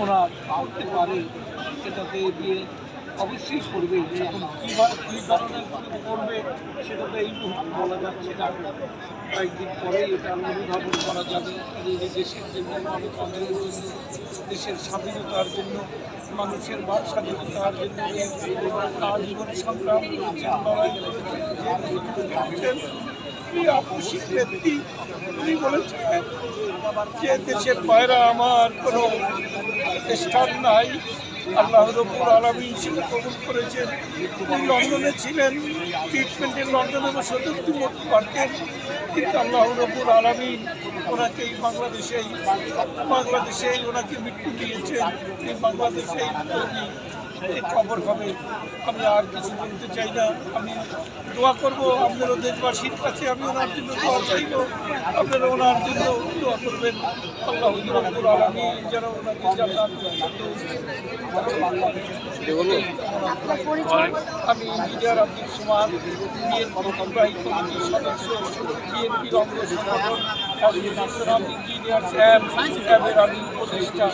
ওরা করতে পারে সেটাতে দিয়ে অবশ্যই করবে। এখন কীভাবে কী ধরনের করবে সেটা তো এই মুহূর্তে বলা যাচ্ছে না। কয়েকদিন পরেই এটা অনুধাবন করা যাবে দেশের জন্য দেশের স্বাধীনতার জন্য, মানুষের বাক স্বাধীনতার জন্য আজীবন সংগ্রাম করেছেন লড়াই যে দেশের বাইরে আমার কোনো স্থান নাই। আল্লাহ রবুর আলমী হিসেবে কবুল করেছেন। তিনি লন্ডনে ছিলেন। ট্রিটমেন্টে লন্ডনে বসে সতর্কি মরতে পারতেন। কিন্তু আল্লাহ রবুর আলমী ওনাকে এই বাংলাদেশেই বাংলাদেশেই ওনাকে মৃত্যু দিয়েছেন। এই বাংলাদেশেই খবর হবে। আমি আর কিছু বলতে চাই না। আমি দোয়া করব আপনারও দেশবাসীর কাছে। আমি ওনার জন্য দোয়া চাইব। আপনারা ওনার জন্য দোয়া করবেন। আল্লাহ রব্বুল আলমী যেন ওনাকে আমি ইঞ্জিনিয়ার আব্দুল সুমান বিএনপি বিএনপির অঙ্গ সংগঠন ইঞ্জিনিয়ার স্যার ক্যাবের আমি উপদেষ্টা।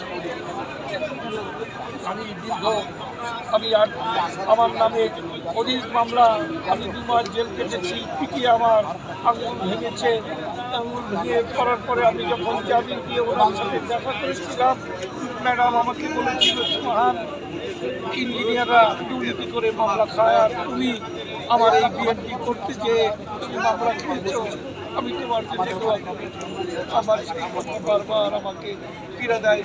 আমি দীর্ঘ আমি আর আমার নামে অধিক মামলা, আমি দু মাস জেল কেটেছি পিটিয়ে আমার আঙুল ভেঙেছে। আঙুল ভেঙে করার পরে আমি যখন জামিন দিয়ে ওনার সাথে দেখা করেছিলাম, ম্যাডাম আমাকে বলেছিল মহান ইঞ্জিনিয়াররা দুর্নীতি করে মামলা খায় আর তুমি আমার এই বিএনপি করতে যে মামলা খেয়েছো। আমি তোমার জন্য আমার সেই কথা বারবার আমাকে ফিরে দেয়।